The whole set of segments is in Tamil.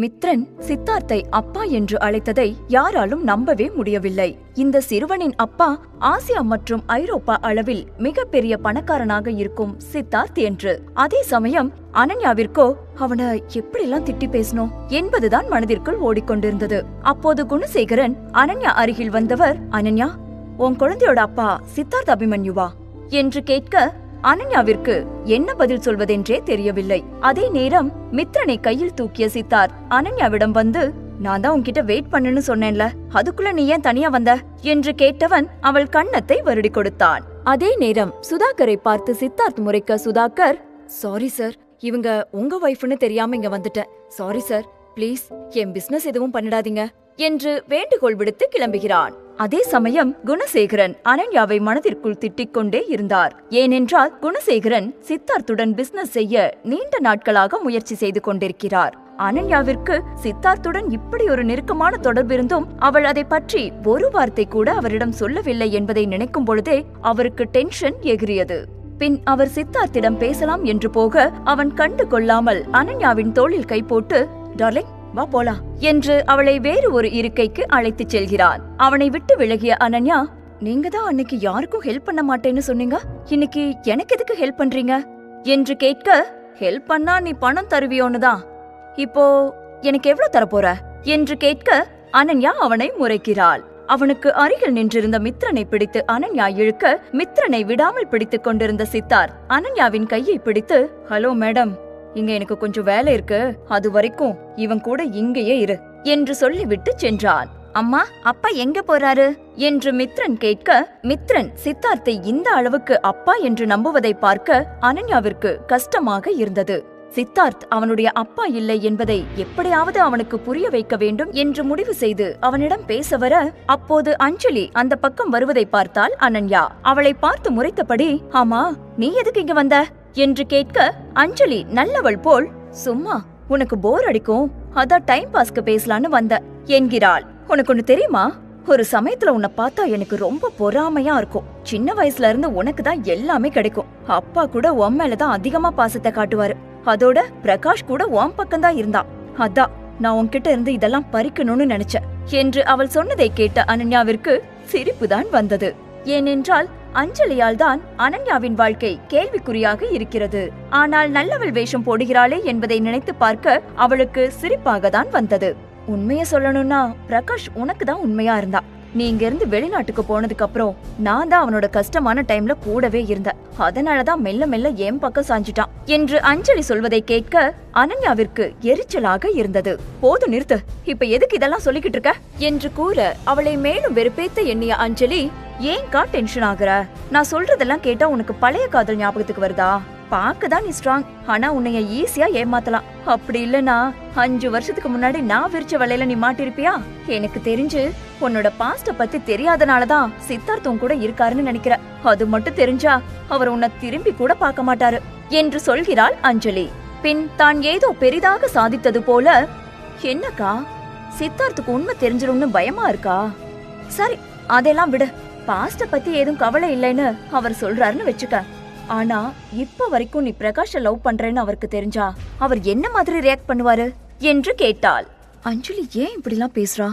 மித்ரன் சித்தார்த்தை அப்பா என்று அழைத்ததை யாராலும் நம்பவே முடியவில்லை. இந்த சிறுவனின் அப்பா ஆசியா மற்றும் ஐரோப்பா அளவில் மிகப்பெரிய பணக்காரனாக இருக்கும் சித்தார்த் என்று. அதே சமயம் அனன்யாவிற்கோ அவன எப்படிலாம் திட்டி பேசணும் என்பதுதான் மனதிற்குள் ஓடிக்கொண்டிருந்தது. அப்போது குணசேகரன் அனன்யா அருகில் வந்தவர் அனன்யா உன் குழந்தையோட அப்பா சித்தார்த் அபிமன்யுவா? என்று கேட்க அனன்யாவிற்கு என்ன பதில் சொல்வதென்றே தெரியவில்லை. அதே நேரம் மித்ரனை கையில் தூக்கிய சித்தார்த் அனன்யாவிடம் வந்து நான் தான் உன்கிட்ட வெயிட் பண்ணுன்னு சொன்னேன்ல அதுக்குள்ள நீ ஏன் தனியா வந்த? என்று கேட்டவன் அவள் கன்னத்தை வருடி கொடுத்தான். அதே நேரம் சுதாகரை பார்த்து சித்தார்த் முறைக்க சுதாகர் சாரி சார் இவங்க உங்க ஒய்ஃப்னு தெரியாம இங்க வந்துட்டேன். சாரி சார் ப்ளீஸ் என் பிசினஸ் எதுவும் பண்ணிடாதீங்க. என்று வேண்டுகோள் விடுத்து கிளம்புகிறான். அதே சமயம் குணசேகரன் அனன்யாவை மனதிற்குள் திட்டிக் கொண்டே இருந்தார். ஏனென்றால் குணசேகரன் சித்தார்த்துடன் பிசினஸ் செய்ய நீண்ட நாட்களாக முயற்சி செய்து கொண்டிருக்கிறார். அனன்யாவிற்கு சித்தார்த்துடன் இப்படி ஒரு நெருக்கமான தொடர்பிருந்தும் அவள் அதை பற்றி ஒரு வார்த்தை கூட அவரிடம் சொல்லவில்லை என்பதை நினைக்கும் பொழுதே அவருக்கு டென்ஷன் எகிரியது பின் அவர் சித்தார்த்திடம் பேசலாம் என்று போக அவன் கண்டு கொள்ளாமல் அனன்யாவின் தோளில் கை போட்டு டார்லிங் வா போலாம் என்று அவளை வேறு ஒரு இருக்கைக்கு அழைத்துச் செல்கிறான். அவனை விட்டு விலகிய அனன்யா நீங்க தான் அன்னைக்கு யாருக்கும் ஹெல்ப் பண்ண மாட்டேன்னு சொன்னீங்க? இன்னைக்கு எனக்கு எதுக்கு ஹெல்ப் பண்றீங்க? என்று கேட்க ஹெல்ப் பண்ணா நீ பணம் தருவியோன்னு தான். இப்போ எனக்கு எவ்வளவு தரப்போற? என்று கேட்க அனன்யா அவனை முறைக்கிறாள். அவனுக்கு அருகில் நின்றிருந்த மித்ரனை பிடித்து அனன்யா இழுக்க மித்ரனை விடாமல் பிடித்துக் கொண்டிருந்த சித்தார்த் அனன்யாவின் கையை பிடித்து ஹலோ மேடம் இங்க எனக்கு கொஞ்சம் வேலை இருக்கு. அது வரைக்கும் இவன் கூட இங்கேயே இரு. என்று சொல்லிவிட்டு சென்றான். அம்மா அப்பா எங்க போறாரு? என்று மித்ரன் கேட்க மித்ரன் சித்தார்த்தை இந்த அளவுக்கு அப்பா என்று நம்புவதை பார்க்க அனன்யாவிற்கு கஷ்டமாக இருந்தது. சித்தார்த் அவனுடைய அப்பா இல்லை என்பதை எப்படியாவது அவனுக்கு புரிய வைக்க வேண்டும் என்று முடிவு செய்து அவனிடம் பேச வர அப்போது அஞ்சலி அந்த பக்கம் வருவதை பார்த்தால் அனன்யா அவளை பார்த்து முறைத்தபடி ஆமா நீ எதுக்கு இங்க வந்த? என்று கேட்க அஞ்சலி நல்லவள் போல். சும்மா உனக்கு போர் அடிக்கும். அதான் டைம் பாஸ்க்கு பேசலான்னு வந்த. என்கிறாள். உனக்கு ஒண்ணு தெரியுமா? ஒரு சமயத்துல உன்னை பார்த்தா எனக்கு ரொம்ப பொறாமையா இருக்கும். சின்ன வயசுல இருந்து உனக்கு தான் எல்லாமே கிடைக்கும். அப்பா கூட உன் மேலதான் அதிகமா பாசத்தை காட்டுவாரு. அதோட பிரகாஷ் கூட உன் பக்கம் தான் இருந்தான் அதான் நான் உன்கிட்ட இருந்து இதெல்லாம் பறிக்கணும்னு நினைச்சேன். என்று அவள் சொன்னதை கேட்ட அனன்யாவிற்கு சிரிப்புதான் வந்தது. ஏனென்றால் அஞ்சலியால் தான் அனன்யாவின் வாழ்க்கை கேள்விக்குறியாக இருக்கிறது. ஆனால் நல்லவள் வேஷம் போடுகிறாளே என்பதை நினைத்து பார்க்க அவளுக்கு சிரிப்பாக தான் வந்தது. உண்மைய சொல்லணும்னா பிரகாஷ் உனக்கு தான் உண்மையா இருந்தா. நீ இங்க இருந்து வெளிநாட்டுக்கு போனதுக்கு அப்புறம் நான் தான் அவனோட கஷ்டமான டைம்ல கூடவே இருந்தேன். அதனாலதான் மெல்ல மெல்ல என் பக்கம் சாஞ்சிட்டான். என்று அஞ்சலி சொல்வதை கேட்க அனன்யாவிற்கு எரிச்சலாக இருந்தது. போதும் நிறுத்து இப்ப எதுக்கு இதெல்லாம் சொல்லிக்கிட்டு இருக்க? என்று கூற அவளை மேலும் வெறுப்பேத்த எண்ணிய அஞ்சலி ஏன்கா டென்ஷன் ஆகுற? நான் சொல்றதெல்லாம் கேட்டா உனக்கு பழைய காதல் ஞாபகத்துக்கு வருதா? பார்க்க தான் நீ ஸ்ட்ராங் ஆனா உன்னைய ஈஸியா ஏமாத்தலாம். அப்படி இல்லனா அஞ்சு வருஷத்துக்கு முன்னாடி நான் விரிச்ச வலையில நீ மாட்டிருப்பியா? எனக்கு தெரிஞ்சு உன்னோட பாஸ்ட பத்தி தெரியாதனாலதான் சித்தார்த்தம் கூட இருக்காருன்னு நினைக்கிற அது மட்டும் தெரிஞ்சா அவர் உன்னை திரும்பி கூட பார்க்க மாட்டாரு என்று சொல்கிறாள் அஞ்சலி. பின் தான் ஏதோ பெரிதாக சாதித்தது போல என்னக்கா? சித்தார்த்துக்கு உண்மை தெரிஞ்சிடும்னு பயமா இருக்கா? சரி அதெல்லாம் விடு. பாஸ்ட பத்தி ஏதும் கவலை இல்லைன்னு அவர் சொல்றாருன்னு வச்சுக்க. ஆனா இப்ப வரைக்கும் நீ பிரகாஷ லவ் பண்றேன்னு அவருக்கு தெரிஞ்சா அவர் என்ன மாதிரி ரியாக்ட் பண்ணுவாரு? என்று கேட்டாள். அஞ்சலி ஏன் இப்படிலாம் பேசுறா?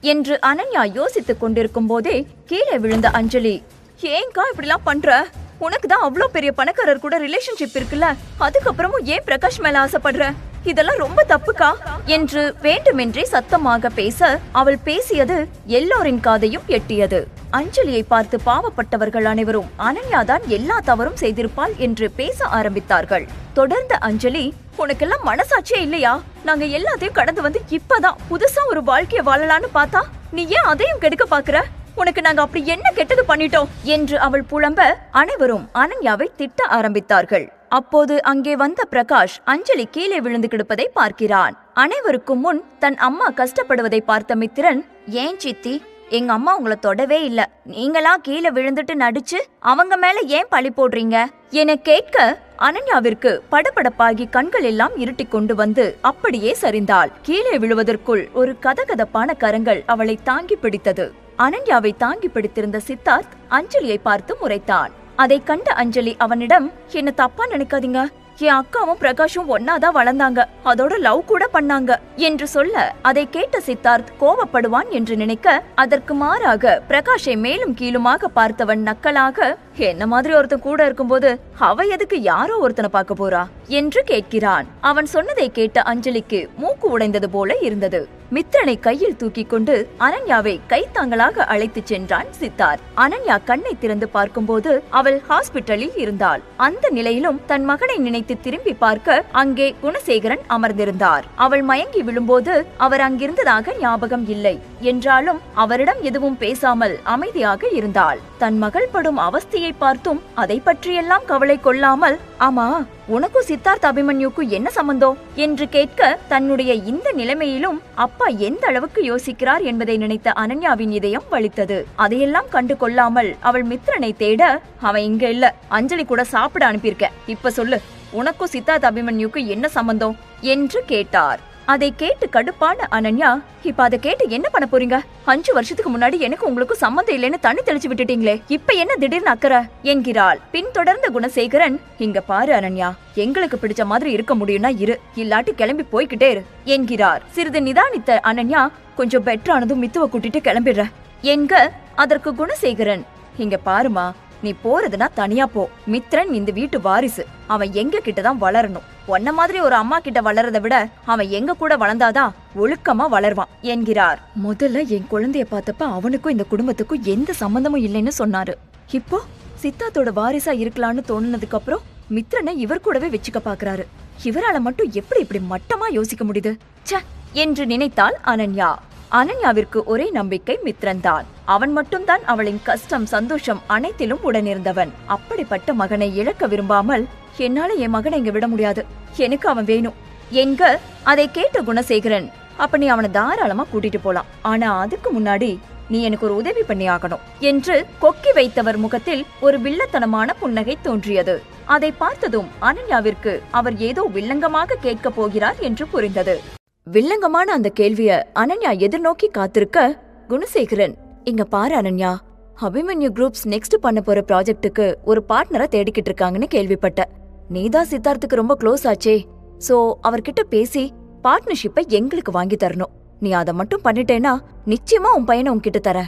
என்று அனன்யா யோசித்துக் கொண்டிருக்கும் போதே கீழே விழுந்த அஞ்சலி ஏங்கா இப்படிலாம் பண்ற? உனக்கு தான் அவ்வளோ பெரிய பணக்காரர் கூட ரிலேஷன்ஷிப் இருக்குல்ல? அதுக்கப்புறமும் ஏன் பிரகாஷ் மேல ஆசைப்படுற? இதெல்லாம் ரொம்ப தப்புக்கா? என்று வேண்டுமென்றே சத்தமாக பேச அவள் பேசியது எல்லோரின் காதையும் எட்டியது. அஞ்சலியை பார்த்து பாவப்பட்டவர்கள் அனைவரும் அனன்யாதான் எல்லா தவறும் செய்திருப்பாள் என்று பேச ஆரம்பித்தார்கள். தொடர்ந்த அஞ்சலி உனக்கெல்லாம் மனசாட்சியே இல்லையா? நாங்க எல்லாத்தையும் கடந்து வந்து இப்பதான் புதுசா ஒரு வாழ்க்கைய வாழலான்னு பார்த்தா நீ ஏன் அதையும் கெடுக்க பாக்குற? உனக்கு நாங்க அப்படி என்ன கெட்டது பண்ணிட்டோம்? என்று அவள் புலம்ப அனைவரும் அனன்யாவை திட்ட ஆரம்பித்தார்கள். அப்போது அங்கே வந்த பிரகாஷ் அஞ்சலி கீழே விழுந்து கிடப்பதை பார்க்கிறான். அனைவருக்கும் முன் தன் அம்மா கஷ்டப்படுவதை பார்த்த மித்திரன் ஏன் சித்தி எங்க அம்மா உங்களை தொடவே இல்ல. நீங்களா கீழே விழுந்துட்டு நடிச்சு அவங்க மேல ஏன் பழி போடுறீங்க? என கேட்க அனன்யாவிற்கு படபடப்பாகி கண்கள் எல்லாம் இருட்டிக் கொண்டு வந்து அப்படியே சரிந்தாள். கீழே விழுவதற்குள் ஒரு கதகதப்பான கரங்கள் அவளை தாங்கி பிடித்தது. அனன்யாவை தாங்கி பிடித்திருந்த சித்தார்த் அஞ்சலியை பார்த்து முறைத்தான் அதை கண்ட அஞ்சலி அவனிடம் என்ன தப்பா நினைக்காதீங்க. என் அக்காவும் பிரகாஷும் ஒன்னாதான் வளர்ந்தாங்க. அதோட லவ் கூட பண்ணாங்க. என்று சொல்ல அதை கேட்ட சித்தார்த் கோவப்படுவான் என்று நினைக்க அதற்கு மாறாக பிரகாஷை மேலும் கீழுமாக பார்த்தவன் நக்கலாக என்ன மாதிரி ஒருத்தன் கூட இருக்கும்போது அவ எதுக்கு யாரோ ஒருத்தனை பார்க்க போறா? என்று கேட்கிறான். அவன் சொன்னதை கேட்ட அஞ்சலிக்கு மூக்கு உடைந்தது போல இருந்தது. மித்திரனை கையில் தூக்கி கொண்டு அனன்யாவை கைத்தாங்களாக அழைத்துச் சென்றான் சித்தார். அனன்யா கண்ணை திறந்து பார்க்கும்போது அவள் ஹாஸ்பிட்டலில் இருந்தாள். அந்த நிலையிலும் தன் மகனை நினைத்து திரும்பி பார்க்க அங்கே குணசேகரன் அமர்ந்திருந்தார். அவள் மயங்கி விழும்போது அவர் அங்கிருந்ததாக ஞாபகம் இல்லை. என்றாலும் அவரிடம் எதுவும் பேசாமல் அமைதியாக இருந்தாள். தன் மகள் படும் அவஸ்தையை பார்த்தும் அதை பற்றியெல்லாம் கவலை கொள்ளாமல் ஆமா உனக்கும் சித்தார்த் அபிமன்யுக்கும் என்ன சம்பந்தம்? என்று கேட்க தன்னுடைய இந்த நிலைமையிலும் அப்பா எந்த அளவுக்கு யோசிக்கிறார் என்பதை நினைத்த அனன்யாவின் இதயம் வலித்தது. அதையெல்லாம் கண்டு கொள்ளாமல் அவள் மித்திரனை தேட அவன் இங்க இல்ல அஞ்சலி கூட சாப்பிட அனுப்பியிருக்க. இப்ப சொல்லு உனக்கும் சித்தார்த் அபிமன்யுக்கும் என்ன சம்பந்தம்? என்று கேட்டார். அதை கேட்டு கடுப்பான அனன்யா இப்ப அதை கேட்டு என்ன பண்ண போறீங்க? அஞ்சு வருஷத்துக்கு முன்னாடி எனக்கு உங்களுக்கு சம்மந்தம் இல்லைன்னு தண்ணி தெளிச்சு விட்டுட்டீங்களே. இப்ப என்ன திடீர்னு அக்கறை? என்கிறாள். பின்தொடர்ந்த குணசேகரன் இங்க பாரு அனன்யா எங்களுக்கு பிடிச்ச மாதிரி இருக்க முடியும்னா இரு. இல்லாட்டி கிளம்பி போய்கிட்டே இரு என்கிறார். சிறிது நிதானித்த அனன்யா கொஞ்சம் பெட்டரானதும் மித்துவ கூட்டிட்டு கிளம்பிடுற என்க அதற்கு குணசேகரன் இங்க பாருமா நீ போறதுன்னா தனியா போ. மித்ரன் இந்த வீட்டு வாரிசு. அவன் எங்க கிட்டதான் வளரணும். உன்ன மாதிரி ஒரு அம்மா கிட்ட வளரத விட அவன் எங்க கூட வளர்ந்தாதான் ஒழுக்கமா வளர்வான் என்கிறார். முதல்ல என் குழந்தைய பார்த்தப்ப அவனுக்கும் இந்த குடும்பத்துக்கும் எந்த சம்பந்தமும் இல்லைன்னு சொன்னாரு. இப்போ சித்தார்த்தோட வாரிசா இருக்கலாம்னு தோணுனதுக்கு அப்புறம் மித்ரனை இவர் கூடவே வச்சுக்க பாக்குறாரு. இவரால மட்டும் எப்படி இப்படி மட்டமா யோசிக்க முடியுது? ச்சே! என்று நினைத்தாள் அனன்யா. அனன்யாவிற்கு ஒரே நம்பிக்கை மித்ரன் தான் அவன் மட்டும்தான் அவளின் கஷ்டம் சந்தோஷம் அனைத்திலும் உடனிருந்தவன். அப்படிப்பட்ட மகனை இழக்க விரும்பாமல் என்னால என் மகனை இங்க விட முடியாது. எனக்கு அவன் வேணும். என்க அதை கேட்ட குணசேகரன் அப்ப நீ அவனை தாராளமா கூட்டிட்டு போலாம். ஆனா அதுக்கு முன்னாடி நீ எனக்கு ஒரு உதவி பண்ணி ஆகணும். என்று கொக்கி வைத்தவர் முகத்தில் ஒரு வில்லத்தனமான புன்னகை தோன்றியது. அதை பார்த்ததும் அனன்யாவிற்கு அவர் ஏதோ வில்லங்கமாக கேட்கப் போகிறார் என்று புரிந்தது. வில்லங்கமான அந்த கேள்விய அனன்யா எதிர்நோக்கி காத்திருக்க குணசேகரன் இங்க பாரு அனன்யா அபிமன்யு குரூப்ஸ் நெக்ஸ்ட் பண்ண போற ப்ராஜெக்ட்டுக்கு ஒரு பார்ட்னரை தேடிக்கிட்டு இருக்காங்கன்னு கேள்விப்பட்ட. நீதான் சித்தார்த்துக்கு ரொம்ப க்ளோஸ் ஆச்சே சோ அவர்கிட்ட பேசி பார்ட்னர்ஷிப்பை எங்களுக்கு வாங்கி தரணும். நீ அதை மட்டும் பண்ணிட்டேனா நிச்சயமா உன் பையனை உன்கிட்ட தர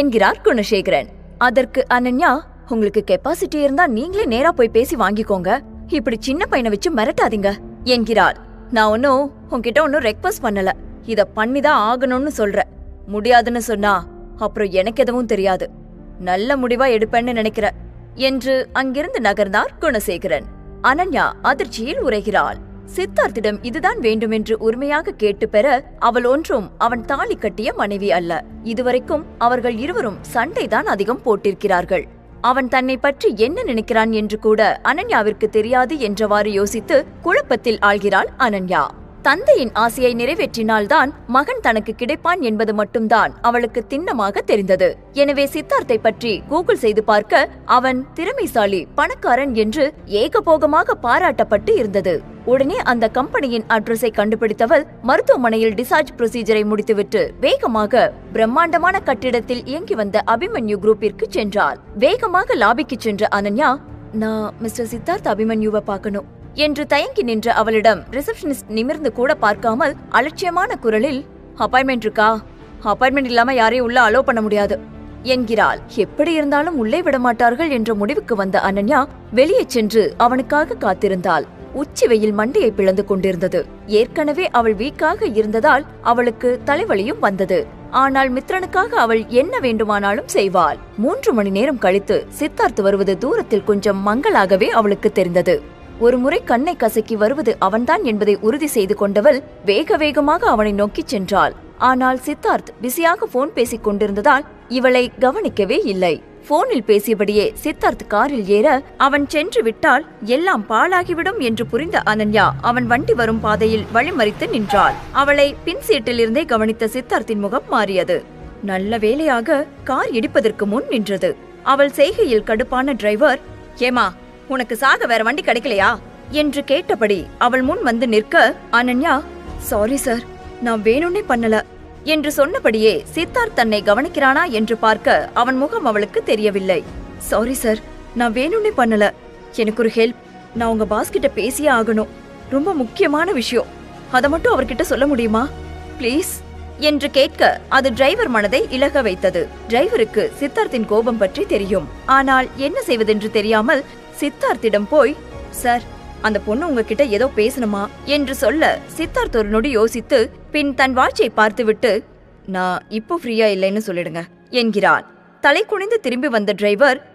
என்கிறார் குணசேகரன். அதற்கு அனன்யா உங்களுக்கு கெப்பாசிட்டி இருந்தா நீங்களே நேரா போய் பேசி வாங்கிக்கோங்க. இப்படி சின்ன பையனை வச்சு மிரட்டாதீங்க என்கிறாள். நான் ஒன்னும் உன்கிட்ட ஒன்னும் ரெக்வஸ்ட் பண்ணல. இத பண்ணிதான் ஆகணும்னு சொல்ற. முடியாதுன்னு சொன்னா அப்புறம் எனக்கு எதுவும் தெரியாது. நல்ல முடிவா எடுப்பேன்னு நினைக்கிற. என்று அங்கிருந்து நகர்ந்தார் குணசேகரன். அனன்யா அதிர்ச்சியில் உரைகிறாள். சித்தார்த்திடம் இதுதான் வேண்டுமென்று உரிமையாக கேட்டு பெற அவள் ஒன்றும் அவன் தாலி கட்டிய மனைவி அல்ல. இதுவரைக்கும் அவர்கள் இருவரும் சண்டைதான் அதிகம் போட்டிருக்கிறார்கள். அவன் தன்னை பற்றி என்ன நினைக்கிறான் என்று கூட அனன்யாவிற்கு தெரியாது என்றவாறு யோசித்து குழப்பத்தில் ஆழ்கிறாள் அனன்யா. தந்தையின் ஆசையை நிறைவேற்றினால்தான் மகன் தனக்கு கிடைப்பான் என்பது மட்டும்தான் அவளுக்கு திண்ணமாக தெரிந்தது. எனவே சித்தார்த்தை பற்றி கூகுள் செய்து பார்க்க அவன் திறமைசாலி பணக்காரன் என்று ஏகபோகமாக பாராட்டப்பட்டு இருந்தது. உடனே அந்த கம்பெனியின் அட்ரஸை கண்டுபிடித்தவள் மருத்துவமனையில் டிசார்ஜ் ப்ரொசீஜரை முடித்துவிட்டு வேகமாக பிரம்மாண்டமான கட்டிடத்தில் இயங்கி வந்த அபிமன்யு குரூப்பிற்கு சென்றாள். வேகமாக லாபிக்கு சென்ற அனன்யா நான் மிஸ்டர் சித்தார்த் அபிமன்யுவை பார்க்கணும். என்று தயங்கி நின்ற அவளிடம் ரிசப்ஷனிஸ்ட் நிமிர்ந்து கூட பார்க்காமல் அலட்சியமான குரலில் அப்பாயின்மெண்ட் இருக்கா அப்பாயின்மெண்ட் இல்லாம யாரையும் உள்ள அலோ பண்ண முடியாது. என்கிறாள். எப்படி இருந்தாலும் உள்ளே விட மாட்டார்கள் என்ற முடிவுக்கு வந்த அனன்யா வெளியே சென்று அவனுக்காக காத்திருந்தாள். உச்சி வெயில் மண்டையை பிளந்து கொண்டிருந்தது. ஏற்கனவே அவள் வீக்காக இருந்ததால் அவளுக்கு தலைவலியும் வந்தது. ஆனால் மித்ரனுக்காக அவள் என்ன வேண்டுமானாலும் செய்வாள். மூன்று மணி நேரம் கழித்து சித்தார்த் வருவது தூரத்தில் கொஞ்சம் மங்களாகவே அவளுக்கு தெரிந்தது. ஒரு முறை கண்ணை கசக்கி வருவது அவன்தான் என்பதை உறுதி செய்து கொண்டவள் வேக வேகமாக அவனை நோக்கிச் சென்றாள். ஆனால் சித்தார்த் பிஸியாக போன் பேசிக் கொண்டிருந்ததால் இவளை கவனிக்கவே இல்லை. போனில் பேசியபடியே சித்தார்த் காரில் ஏற அவன் சென்று விட்டால் எல்லாம் பாழாகிவிடும் என்று புரிந்த அனன்யா அவன் வண்டி வரும் பாதையில் வழிமறித்து நின்றாள். அவளை பின் சீட்டிலிருந்தே கவனித்த சித்தார்த்தின் முகம் மாறியது. நல்ல வேளையாக கார் இடிப்பதற்கு முன் நின்றது. அவள் செய்கையில் கடுப்பான டிரைவர் ஏமா உனக்கு சாக வேற வண்டி கிடைக்கலையா? என்று கேட்டபடி அவள் முன் வந்து நிற்க அனன்யா சாரி சார் நான் வேணும்னே பண்ணல என்று சொன்னபடியே சித்தார்த் தன்னை கவனிக்கிறானா என்று பார்க்க அவன் முகம் அவளுக்கு தெரியவில்லை. சாரி சார் நான் வேணும்னே பண்ணல. எனக்கு ஒரு ஹெல்ப் நான் உங்க பாஸ் கிட்ட பேசியே ஆகணும். ரொம்ப முக்கியமான விஷயம். அதை மட்டும் அவர்கிட்ட சொல்ல முடியுமா? ப்ளீஸ் என்று கேட்க அது டிரைவர் மனதை இலக வைத்தது. டிரைவருக்கு சித்தார்த்தின் கோபம் பற்றி தெரியும். ஆனால் என்ன செய்வதென்று தெரியாமல் சித்தார்த்திடம் போய் சார் அந்த பொண்ணு உங்ககிட்ட ஏதோ பேசணுமா? என்று சொல்ல சித்தார்த் ஒரு நொடி யோசித்து பின் தன் வாட்சை பார்த்துவிட்டு நான் இப்போ ஃப்ரீயா இல்லைன்னு சொல்லிடுங்க என்கிறான் தலை குனிந்து திரும்பி வந்த டிரைவர்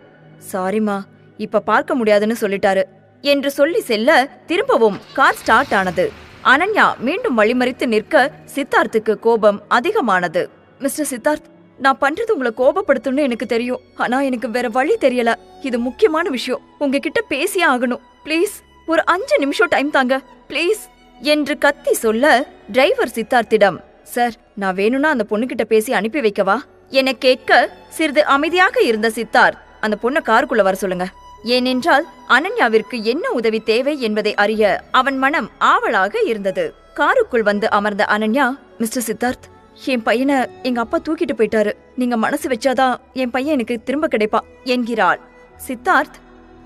சாரிமா இப்ப பார்க்க முடியாதுன்னு சொல்லிட்டாரு என்று சொல்லி செல்ல திரும்பவும் கார் ஸ்டார்ட் ஆனது. அனன்யா மீண்டும் வழிமறித்து நிற்க சித்தார்த்துக்கு கோபம் அதிகமானது. மிஸ்டர் சித்தார்த் நான் பண்றது உங்களை கோபப்படுத்தும்னு எனக்கு தெரியும். ஆனா எனக்கு வேற வழி தெரியல. இது முக்கியமான விஷயம். உங்ககிட்ட பேசியே ஆகணும். ப்ளீஸ் ஒரு அஞ்சு நிமிஷம் டைம் தாங்க. ப்ளீஸ் என்று கத்தி சொல்ல டிரைவர் சித்தார்த்திடம் சார் நான் வேணும்னா அந்த பொண்ணுகிட்ட பேசி அனுப்பி வைக்கவா? என கேட்க சிறிது அமைதியாக இருந்த சித்தார்த் அந்த பொண்ணை காருக்குள்ள வர சொல்லுங்க. ஏனென்றால் அனன்யாவிற்கு என்ன உதவி தேவை என்பதை அறிய அவன் மனம் ஆவலாக இருந்தது. காருக்குள் வந்து அமர்ந்த அனன்யா மிஸ்டர் சித்தார்த் என் பையனை எங்க அப்பா தூக்கிட்டு போயிட்டாரு. நீங்க மனசு வச்சாதான் என் பையன் எனக்கு திரும்ப கிடைப்பா என்கிறாள். சித்தார்த்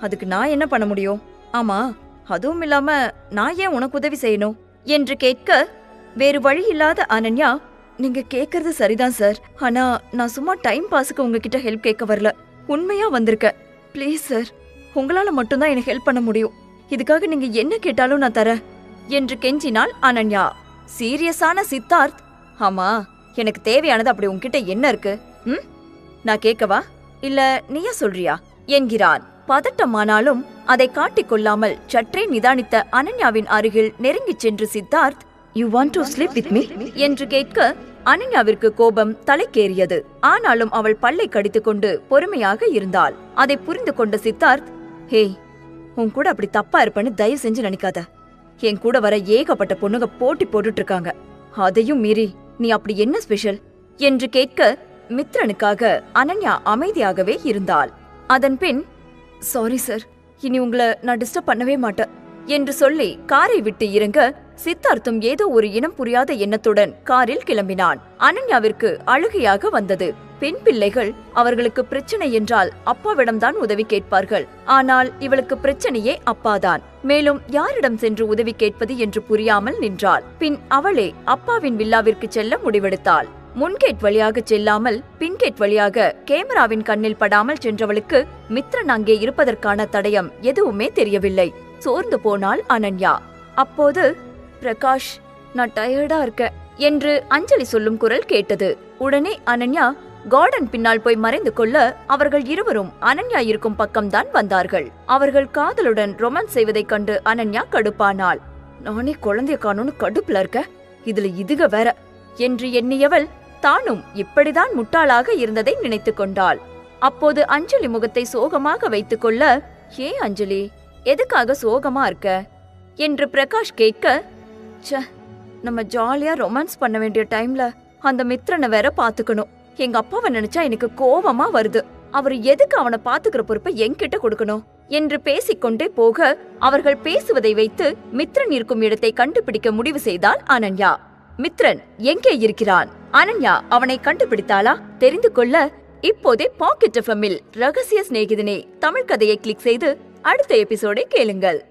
அதுக்கு நான் என்ன பண்ண முடியும்? ஆமா அதுவும் இல்லாம நான் ஏன் உனக்கு உதவி செய்யணும்? என்று கேட்க வேறு வழி இல்லாத அனன்யா நீங்க கேக்குறது சரிதான் சார். ஆனா நான் சும்மா டைம் பாஸுக்கு உங்ககிட்ட ஹெல்ப் கேட்க வரல. உண்மையா வந்திருக்கேன் ப்ளீஸ் சார் உங்களால மட்டும்தான் எனக்கு ஹெல்ப் பண்ண முடியும். இதுக்காக நீங்க என்ன கேட்டாலும் நான் தரேன் என்று கெஞ்சினாள் அனன்யா. சீரியஸான சித்தார்த் ஆமா எனக்கு தேவையானது அப்படி உன்கிட்ட என்ன இருக்கு? ம்? நான் கேட்கவா? இல்ல நீயா சொல்றியா? என்கிறான். பதட்டமானாலும் அதை காட்டிக் கொள்ளாமல் சற்றே நிதானித்த அனன்யாவின் அருகில் நெருங்கிச் சென்று Siddharth you want to sleep with me என்று கேட்க அனன்யாவிற்கு கோபம் தலைக்கேறியது. ஆனாலும் அவள் பல்லை கடித்துக்கொண்டு பொறுமையாக இருந்தாள். அதை புரிந்து கொண்ட சித்தார்த் ஹே உன் கூட அப்படி தப்பா இருப்பேன்னு தயவு செஞ்சு நினைக்காத. என் கூட வர ஏகப்பட்ட பொண்ணுங்க போட்டி போட்டுட்டு இருக்காங்க. அதையும் மீறி நீ அப்படி என்ன ஸ்பெஷல் என்று கேட்க மித்ரனுக்காக அனன்யா அமைதியாகவே இருந்தாள். அதன் பின் சாரி சார் இனி உங்களை நான் டிஸ்டர்ப் பண்ணவே மாட்டேன் என்று சொல்லி காரை விட்டு இறங்க சித்தார்த்தும் ஏதோ ஒரு இனம் புரியாத எண்ணத்துடன் காரில் கிளம்பினான். அனன்யாவிற்கு அழுகையாக வந்தது. பெண் பிள்ளைகள் அவர்களுக்கு பிரச்சனை என்றால் அப்பாவிடம்தான் உதவி கேட்பார்கள். ஆனால் இவளுக்கு பிரச்சனையே அப்பாதான். மேலும் யாரிடம் சென்று உதவி கேட்பது என்று புரியாமல் நின்றாள். பின் அவளே அப்பாவின் வில்லாவிற்கு செல்ல முடிவெடுத்தாள். முன்கேட் வழியாக செல்லாமல் பின்கேட் வழியாக கேமராவின் கண்ணில் படாமல் சென்றவளுக்கு மித்ரன் அங்கே இருப்பதற்கான தடயம் எதுவுமே தெரியவில்லை. சோர்ந்து போனாள் அனன்யா. அப்போது பிரகாஷ் நான் டயர்டா இருக்க என்று அஞ்சலி சொல்லும் குரல் கேட்டது. உடனே அனன்யா கார்டன் பின்னால் போய் மறைந்து கொள்ள அவர்கள் இருவரும் அனன்யா இருக்கும் பக்கம்தான் வந்தார்கள். அவர்கள் காதலுடன் ரொமான்ஸ் செய்வதைக் கண்டு அனன்யா கடுப்பானாள். நானே குழந்தைய காணும்னு கடுப்புல இருக்க இதுல இதுக வேற என்று எண்ணியவள் தானும் இப்படிதான் முட்டாளாக இருந்ததை நினைத்து கொண்டாள். அப்போது அஞ்சலி முகத்தை சோகமாக வைத்துக் கொள்ள ஏன் அஞ்சலி எதுக்காக சோகமா இருக்க? என்று பிரகாஷ் கேட்க ச்சே நம்ம ஜாலியா ரொமான்ஸ் பண்ண வேண்டிய டைம்ல அந்த மித்ரனை வேற பாத்துக்கணும். எங்க அப்பாவை நினைச்சா எனக்கு கோவமா வருது. அவர் எதுக்கு அவனை பாத்துக்கிற பொறுப்பை என்கிட்ட கொடுக்கணும்? என்று பேசிக்கொண்டே போக அவர்கள் பேசுவதை வைத்து மித்ரன் இருக்கும் இடத்தை கண்டுபிடிக்க முடிவு செய்தாள் அனன்யா. மித்ரன் எங்கே இருக்கிறான்? அனன்யா அவனை கண்டுபிடித்தாளா? தெரிந்து கொள்ள இப்போதே பாக்கெட் எஃப்எம்மில் ரகசிய சிநேகிதனே தமிழ் கதையை கிளிக் செய்து அடுத்த எபிசோடை கேளுங்கள்.